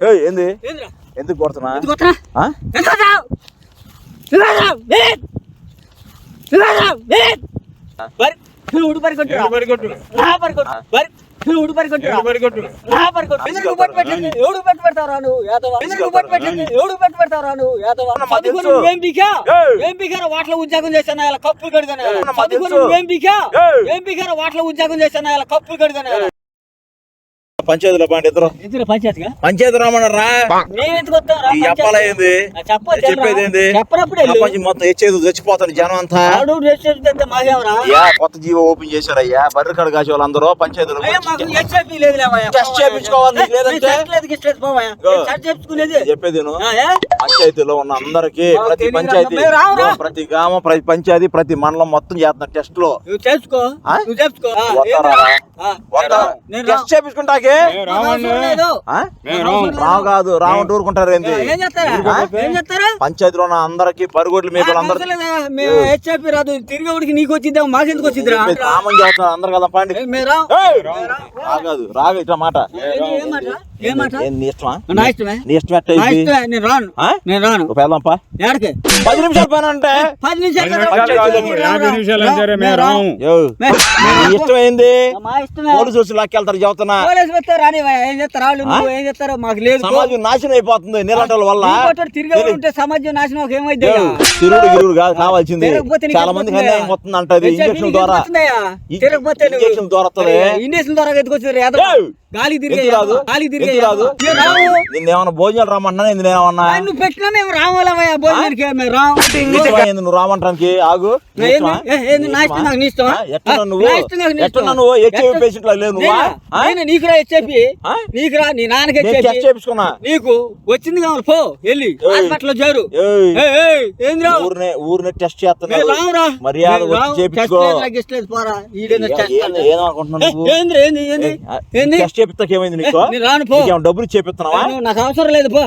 ఏయ్, ఏంది? ఏందిరా? ఎందుకు కొడుతున్నా. ఏం? వాటిలో ఉద్యోగం చేశాను? ఇలా కప్పులు కడిగాను. ఏం పీకారా? వాటిలో ఉద్యోగం చేశాను? ఇలా కప్పులు కడిగాను పంచాయతీలో పండి ఇద్దరు? పంచాయతీ రా చెప్పేది ఏంది. ప్రపంచం మొత్తం హెచ్చేది చచ్చిపోతారు జనం అంతా? కొత్త జీవో ఓపెన్ బర్రె కడ కాసే వాళ్ళందరూ పంచాయతీలో. టెస్ట్ చేయించుకోవాలి. చెప్పేది? పంచాయతీలో ఉన్న అందరికి ప్రతి పంచాయతీ. ప్రతి గ్రామం ప్రతి పంచాయతీ ప్రతి మండలం మొత్తం చేస్తున్నారు టెస్ట్లో. నువ్వు చేసుకో. టెస్ట్ చేపించుకుంటాకే లేదు. రావు కాదు రావు ఊరుకుంటారు ఏంది? పంచాయతీలో ఉన్న అందరికి పరుగుడ్లు మీకు మాకు అందరు అవసరం లేదా? మేము హెచ్ఐపి రాదు. తిరిగేవాడికి నీకు వచ్చిద్దాం? మాకెందుకు రామని చేస్తున్నారు అందరు కదా పండి. ఏ, మేము రాం. ఏయ్! రాగదు రాగ ఇట్లా మాట. పది నిమిషాల పైన అంటే? పది నిమిషాలు కదా. పంచాయతీలో రా, యాభై రా, నిమిషాలు రా, అంటారే, మేము మేము రాం. రాము. యో, మే- నీ ఇష్టం ఏంది? మా ఇష్టమే. పోలీసు వచ్చి లాక్కెళ్తారు చెబుతున్నా ఏం చేస్తారు? వాళ్ళు నువ్వు ఏం చేస్తారో? మాకు లేదు సమాజం నాశనం అయిపోతుంది వాళ్ళ వల్ల. తిరిగే ఉంటే సమాజం నాశనం ఒక ఏమైంది తిరుగుడు గిరుగుడు కాదు కావాల్సింది. నీకు చాలా మందికి ఎట్లా అన్యాయం వస్తుంది అంటది ఇంజక్షన్ ద్వారా. ఇంజక్షన్ ద్వారా వస్తది. ఇంజక్షన్ ద్వారా ఎత్తుకొచ్చారు! గాలి తిరిగే రాదు? గాలి తిరిగే రాదు. నిన్నేమన్నా భోజనాలు నేను నువ్వు పెట్టినా భోజనానికి నువ్వు రామంటానికి? ఆగు. నాకు నువ్వు? నాకు ఇష్టమా? నువ్వు హెచ్ఐవి పేషెంట్ లా లేవు నువ్వా? నేనా? చెప్పి ఆ? నీకురా నీ నాన్నకి చెప్పి చేపించుకున్నా. నీకు వచ్చింది కావాలి పో వెళ్ళి. ఏయ్. హాస్పిటల్లో చేరు. ఏయ్, ఏయ్, ఏయ్, ఏందిరా? ఊరినే ఊరినే టెస్ట్ రామురా మర్యాద. చేపించుకో. లేదు, నాకు పోరా. ఏంది ఏంది ఏంది? ఏంది? టెస్ట్ చేపిస్తాక ఏమైంది నీకు? నేను రాను పో. నీకేమైనా డబ్బులు చేపిస్తున్నావా? నేను- నాకు అవసరం లేదు పో.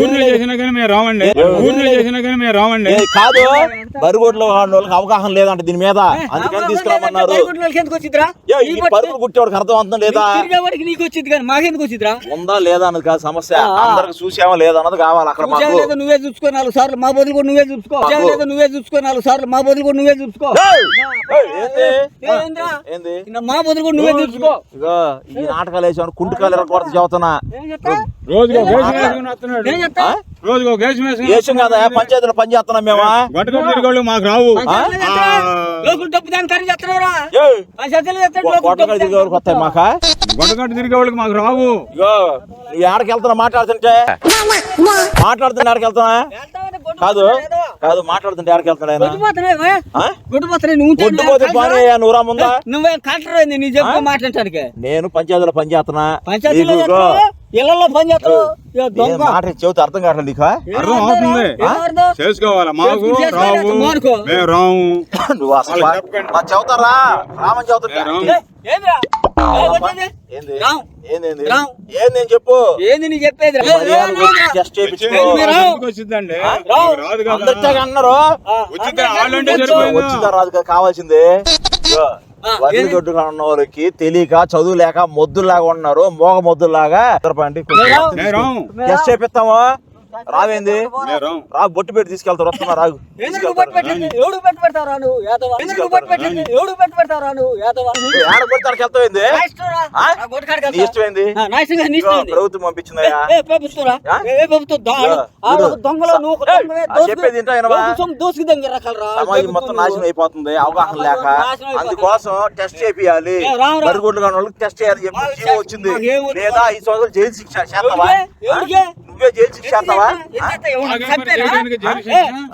ఊర్లో చేసినా కానీ మేము రావండి. ఊర్లో చేసినా కానీ మేము రావండి. ఏ, కాదు బరిగోడ్లో వాళ్ళకి అవగాహన లేదంట దీని మీద. అందుకని తీసుకురామన్నారు పరుగులు కుట్టేవాడికి అర్థం అవుతుందా లేదా? నీకు వచ్చింది కానీ మాకెందుకు వచ్చిద్దిరా ఉందా లేదా అన్నది కాదు సమస్య. అందరికి చూసామా లేదా అన్నది కావాలి అక్కడ మాకు. లేదో నువ్వే చూసుకో నాలుగు సార్లు మా బదులు కూడా నువ్వే చూసుకో. చూసావు లేదో నువ్వే చూసుకో నాలుగు సార్లు మా బదులు కూడా నువ్వే చూసుకో. ఏయ్! ఏయ్, ఏంది? ఏందిరా? ఏంది? ఇంకా మా బదులు కూడా నువ్వే చూసుకో. ఇగో ఈ నాటకాలు వేసాను కుంటుకాలు ఎరగొడత చదువుతున్నా ఏం చెప్తా? రోజుకు ఒక వేషం వేసుకుని వస్తున్నాడు ఏం చెప్తా? రోజుకు ఒక వేషం వేసుకుని వేసం కదా? పంచాయతీలో పని చేస్తున్నాం మేమా? గొట్టకొట్టు తిరిగోళ్ళు మాకు రావు? లోకులు డబ్బు దాని ఖరీదు చేస్తున్నారా ఏయ్! పంచాయతీలో చేస్తాడు లోకులు కొట్టకాలు డబ్బు దిగే వరకు వస్తాయి మాకా? గొట్టకొట్టు తిరిగే వాళ్ళకి మాకు రావు. ఇగో నువ్వు ఆడకి వెళ్తున్నా మాట్లాడుతుంటే? మాట్లాడుతుంటే ఆడకి వెళ్తున్నా కాదు. కాదు మాట్లాడుతుంటే ఆడకి పోతున్నాడు, నువ్వు ఒడ్డు పోతే ఉంటాడు, పని నువ్వురా ముందా? నువ్వే కలెక్టర్ అయింది నీ చెప్పు మాట్లాడటానికి? నేను పంచాయతీలో పని చేస్తున్నా. పంచాయతీలో పని చెబుతా అర్థం కావట్లేదు నీకు అర్థం అవుతుంది. చేసుకోవాలా? మాకు రావు. మానుకో. మేము రాము. నువ్వు అసలు చెబుతారా? రామని ఏంది? చెప్పు. ఏంది నీ చెప్పేది టెస్ట్ తెగ అన్నారు. వచ్చిందా? రాదు కావాల్సింది. వడ్లు ఏంది? దొడ్డుగా ఉన్న వాళ్ళకి తెలియక చదువు లేక మొద్దులాగా ఉన్నారు. మోగ మొద్దులాగా రాము టెస్ట్ చేపిస్తాము? రావేంది రా బొట్టు పెట్టి తీసుకెళ్తారు వస్తున్నా రాగు ఎందుకు పెట్టింది? ఎవడు నువ్వు యాదవ? ఎందుకు పెట్టింది? ఎవడు నువ్వు యాదవ? ఆడ? నా. ఇష్టమైంది నా ఇష్టం నీ ఇష్టం? ప్రభుత్వం పంపించిందయ్యా ఏ? ఏ. దొంగలో నువ్వు ఒక దొంగవే, చెప్పేది వినవా? దోసుకు- దొంగ రకాలురా. సమాజం మొత్తం. నాశనం అయిపోతుంది అవగాహన లేక. అందుకోసం టెస్ట్ చేపియాలి. బరిగొడ్లు కాని వాళ్ళకి టెస్ట్ చేయాలి చెప్పి వచ్చింది. లేదా ఈ సంవత్సరం జైలు శిక్ష చేస్తావా? నువ్వే జైలు శిక్ష చేస్తావా?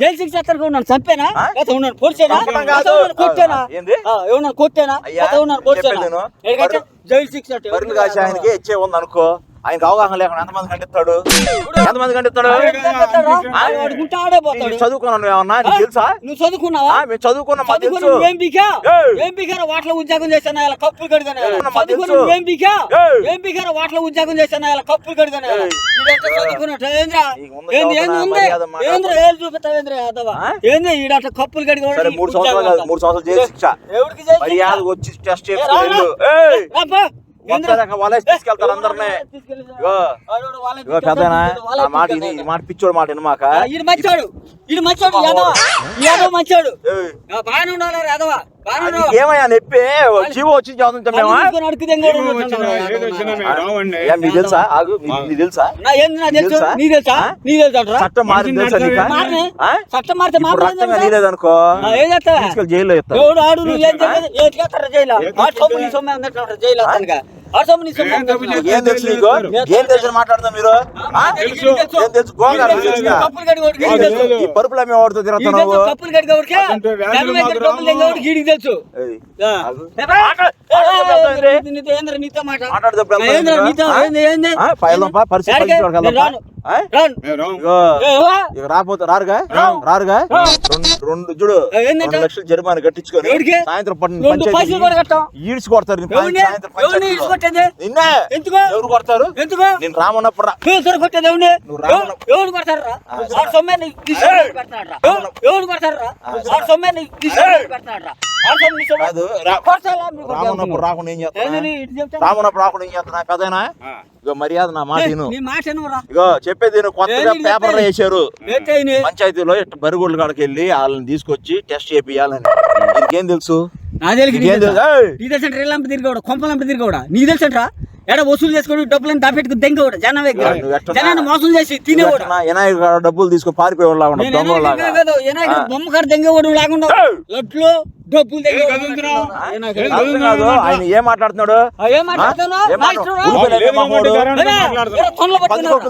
జైలు శిక్ష? ఉన్నాను చంపేనా? ఉన్నాను పొడిచేనా. ఉన్నాను కొట్టేనా ఉన్నాను పొడిచేనా జైలు శిక్ష ఆయనకి ఇచ్చే ఉంది అనుకో ఆయనకి అవగాహన లేకుండా ఎంతమంది కంటిస్తాడు? ఎంతమంది కంటిస్తాడు? నువ్వు ఏమన్నా? నీకు తెలుసా? నువ్వు చదువుకున్నావా? మేము చదువుకున్నాం మాకు తెలుసు. ఏం వాటిలో ఉద్యోగం చేశాను? ఇలా కప్పులు కడిగాను. ఏం వాటిలో ఉద్యోగం చేశాను? ఇలా కప్పులు కడిగాను ఏయ్. ఈడంతా చదువుకున్నట్టు? ఏంద్రా? నీకు ముందు ఏంది? ఏంది? చదువుకున్నా, ఉంది మర్యాద మాట్లాడు. ఏంద్రా ఏది? చూపిస్తావు ఏంద్రా? యాదవ ఆ? ఏంది? ఈడట కప్పులు కడిగాడు సరే మూడు సంవత్సరాలు మూడు సంవత్సరాలు జైలు శిక్ష. ఎవరికి చేసి మర్యాద వచ్చి టెస్ట్ ఏ, తీసుకెళ్తారు అందరినీ. ఇగో. పెద్దనా? మాట ఈ మాట పిచ్చోడు మాట వినమాక ఇది మంచోడు యాదవ. యాదవ మంచోడు. బాగానే ఉండాలి యాదవ. ఏమయ్యా నొప్పి? జీవో వచ్చి చదువుతాం తెలుసా? తెలుసా నా తెలుసు? నీ తెలుసా? చట్టం మారింది తెలుసా? చట్టం మారితే మాత్రం జైల్లో ఆడు నువ్వు ఏం జైలు జైలు ఏం తెలుసు నీకు? తెలుసు? మాట్లాడతాం మీరు? తెలుసు. ఈ పరుపులు అమ్మే వాడితో తిరుగుతున్నావు రాపోతే రారుగా? రారుగా? రెండు చూడు? రెండు లక్షలు జరిమానా కట్టించుకొని? సాయంత్రం పట్టిన రెండు పైసలు కూడా కట్టాం. ఈడ్చి కొడతారు నిన్ను ఎవరిని సాయంత్రం నిన్నే. ఎందుకు? ఎవరు కొడతారు? ఎందుకు? నేను రామన్నప్పుడు? కొట్టేది ఎవరు కొడతారా ఆ సొమ్మే నీకు ఎవరు కొడతారా ఆ సొమ్మే నీకు రాకుండా ఏం చేస్తున్నా? రామన్నప్పుడు రాకుండా ఏం చేస్తున్నా. ఇగో మర్యాద నా మాట ఇగో చెప్పేది కొత్తగా పేపర్? వేసారు పంచాయతీలో బరిగోళ్ళ కాడికి వెళ్ళి వాళ్ళని తీసుకొచ్చి టెస్ట్ చేపియాలని. తెలియదు నీకేం తెలుసు! నీ తెలుసు? అంటే రేలంప తిరిగోడా కొంపలంప తిరిగోడా నీ తెలుసు అంటరా ఎడ వసూలు చేసుకొని డబ్బులను దాపెట్టుకు దెంగోడా? జనం? జనాన్ని మోసం చేసి తినేవాడు. డబ్బులు తీసుకొని పారిపోయేవాళ్ళ నేను దొంగలాగా ఎనాయికి కాదు, డబ్బులు ఆయన ఏం మాట్లాడుతున్నాడు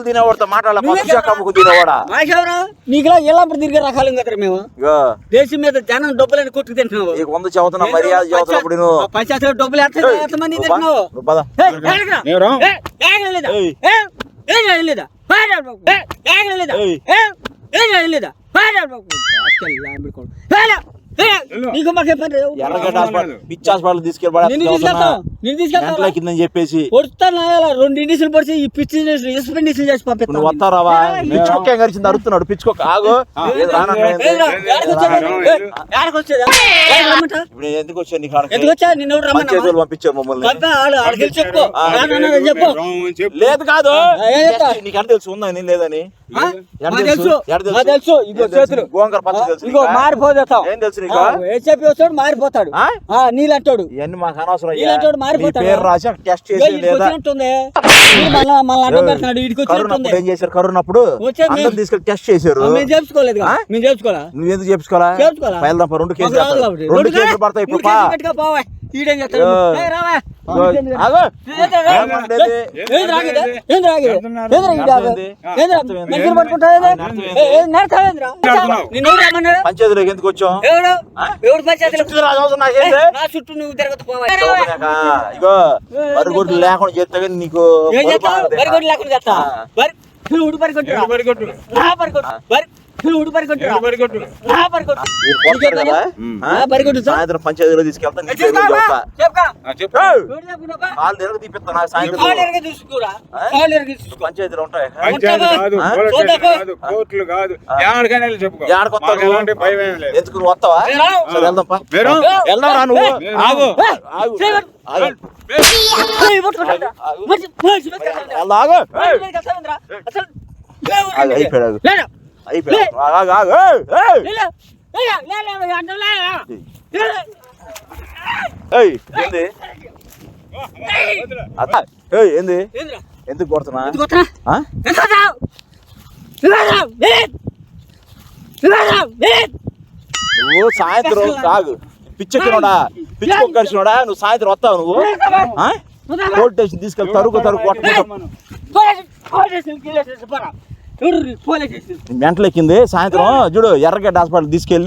తినేవాడితో తినేవాడా నీకులా తిరిగి రకాలం కదా మేము దేశం మీద జనం డబ్బులని కొట్టుకు తింటున్నావు నీకు వంద చదువుతున్నా మర్యాద చదువుతున్నప్పుడు నువ్వు పంచాయతీ డబ్బులు ఎంత ఎంతమంది తింటున్నావు లేదా? లేదా? నీకు మాకు? ఎర్రగడ్డ హాస్పిటల్ పిచ్చి హాస్పిటల్ తీసుకెళ్ళి కిందని చెప్పేసి. రెండు ఇండిషన్ పొడిచి ఈ పిచ్చి ఎక్స్పెండిషన్ చేసి పంపిస్తాను నువ్వు వస్తారావా పిచ్చుకొక్క ఏం అరుతున్నాడు పిచ్చుకొక్క. ఆగు? ఇప్పుడు ఎందుకు వచ్చాను నీకు? ఎందుకు వచ్చా నిన్ను పంపించారు మమ్మల్ని. చెప్పు. లేదు కాదు. తెలుసు? ఉందని లేదని. తెలుసు? తెలుసు? చేతులు. గోంగూర పచ్చడి తెలుసు ఇగో? మారిపోతాం ఏం తెలుసు నీకు? వస్తాడు మారిపోతాడు. నీలంటాడు. ఇవన్నీ మాకు అనవసరం మారిపోతాడు. పేరు రాసి టెస్ట్ చేసి లేదా? ఏం చేశారు? కరోనప్పుడు అందరం మేము- తీసుకెళ్ళి టెస్ట్ చేశారు. మేము చేపించుకోలేదు ఆ? మేము చేపించుకోవాలా? నువ్వు ఎందుకు చేపించుకోవాలా? రెండు రాదు పడతాయి. రెండు ఇప్పుడు. ఈడేం చేస్తాడు? రావా. పంచాయతీలోకి ఎందుకు వచ్చాం ఎవడు? చుట్టూ నువ్వు తిరగదు ఇగో మరుగుడ్లు లేకుండా చేస్తే నీకు ఏం పొరుగు చేస్తావు? ఆగదు. వరి కొట్టు లేకుండా చేస్తా. వరి నువ్వు ఉడి పరి కొట్టురా. ఎవరు పడికొట్టు? నా పరి సాయంత్రం పంచాయతీలో తీసుకెళ్తా నీ పేరు చెప్పుకోమ్మా. చెప్తా. చెప్పుకో. ఆ, చెప్పు. ఏయ్! ఎవడు చెప్పుకున్నావా? కాళ్ళు తిరగ తీపిస్తా నాకు సాయంత్రం. కాలు ఎరగ చూసుకోరా. ఆ? కాలు ఎరగ చూసుకో. పంచాయతీలు ఉంటాయి? కోర్టులు కాదు. ఎక్కడికైనా చెప్పుకో. ఎందుకు నువ్వు వస్తావా? వెళ్దాం నువ్వు? ఆగు. ఆగు. ఆగు. ఆగు. అయిపోయాడు, ఏంది అత్త ఏయ్ ఏంది ఏందిరా? ఎందుకు కొడుతున్నా. నువ్వు సాయంత్రం ఆగు పిచ్చెక్కినోడా పిచ్చుకొక్కరిసినోడా నువ్వు సాయంత్రం వస్తావు నువ్వు? కోర్టు స్టేషన్ తీసుకెళ్ళి తరుగు తరుగు కొట్టుకుంటా స్టేషన్. మెంటలెక్కింది. సాయంత్రం చూడు. ఎర్రగడ్డ హాస్పిటల్ తీసుకెళ్ళి